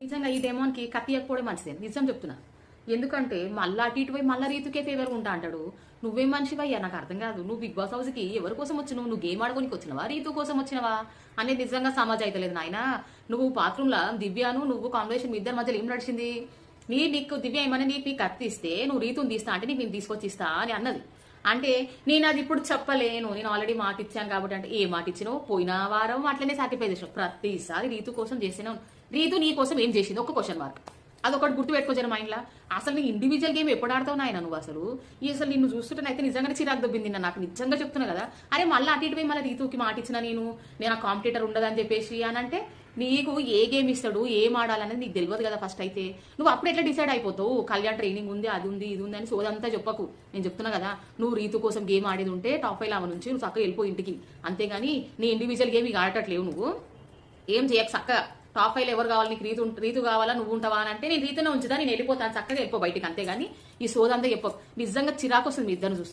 నిజంగా ఈ డెమోన్కి కత్తియకపోవడం మంచిదే. నిజం చెప్తున్నా. ఎందుకంటే మళ్ళా అటు ఇటు మళ్ళీ మళ్ళా రీతుకే ఫేవర్ ఉంటా అంటాడు. నువ్వేం మనిషివయ్యా నాకు అర్థం కాదు. నువ్వు బిగ్ బాస్ హౌస్కి ఎవరి కోసం వచ్చినావు? నువ్వు గేమ్ ఆడుకోనికి వచ్చినవా? రీతు కోసం వచ్చినవా? అనేది నిజంగా సమాజ్ అవుతలేదు నాయన. నువ్వు బాత్రూంలో దివ్యాను నువ్వు కాంబినేషన్ మీ ఇద్దరి మధ్యలో ఏం నడిచింది? నీ నీకు దివ్య ఏమని నీకు నీకు కత్తి ఇస్తే నువ్వు రీతుని తీస్తా అంటే నీకు నేను తీసుకొచ్చి ఇస్తా అని అన్నది. అంటే నేను అది ఇప్పుడు చెప్పలేను. నేను ఆల్రెడీ మాట ఇచ్చాను కాబట్టి అంటే ఏ మాట ఇచ్చినావు పోయిన వారం అట్లనే సాటిఫై చేసినావు. ప్రతిసారి రీతు కోసం చేసినా రీతు నీ కోసం ఏం చేసింది? ఒక క్వశ్చన్ మార్క్ అదొకటి గుర్తు పెట్టుకోజన మైండ్లో అసలు నీ ఇండివిజువల్ గేమ్ ఎప్పుడు ఆడతావు నాయన నువ్వు అసలు? ఈ అసలు నిన్ను చూస్తుంటేనైతే నిజంగానే చిరాకు దొబ్బింది నాకు. నిజంగా చెప్తున్నా కదా. అరే మళ్ళీ అటు ఇటు పోయి మళ్ళీ రీతుకి మాట ఇచ్చిన నేను? నేను ఆ కాంపిటేటర్ ఉండదని చెప్పేసి అని అంటే నీకు ఏ గేమ్ ఇస్తాడు ఏం ఆడాలనేది నీకు తెలియదు కదా ఫస్ట్ అయితే. నువ్వు అప్పుడు ఎట్లా డిసైడ్ అయిపోతావు? కళ్యాణ్ ట్రైనింగ్ ఉంది అది ఉంది ఇది ఉంది అని సోదంతా చెప్పకు. నేను చెప్తున్నా కదా నువ్వు రీతు కోసం గేమ్ ఆడేది ఉంటే టాప్ ఫైవ్ లావ నుంచి నువ్వు చక్కగా వెళ్ళిపో ఇంటికి. అంతేగాని నీ ఇండివిజువల్ గేమ్ ఇక ఆడటట్లేవు నువ్వు. ఏం చేయక చక్కగా. టాప్ ఫైవ్ ఎవరు కావాలి? నీకు రీతు రీతు కావాలా? నువ్వు ఉంటావా అని అంటే నేను రీతునే ఉంచుదా నేను వెళ్ళిపోతాను చక్కగా వెళ్ళిపో బయటికి. అంతేగాని ఈ సోదంతా చెప్పకు. నిజంగా చిరాకు వస్తుంది మీ ఇద్దరు చూస్తే.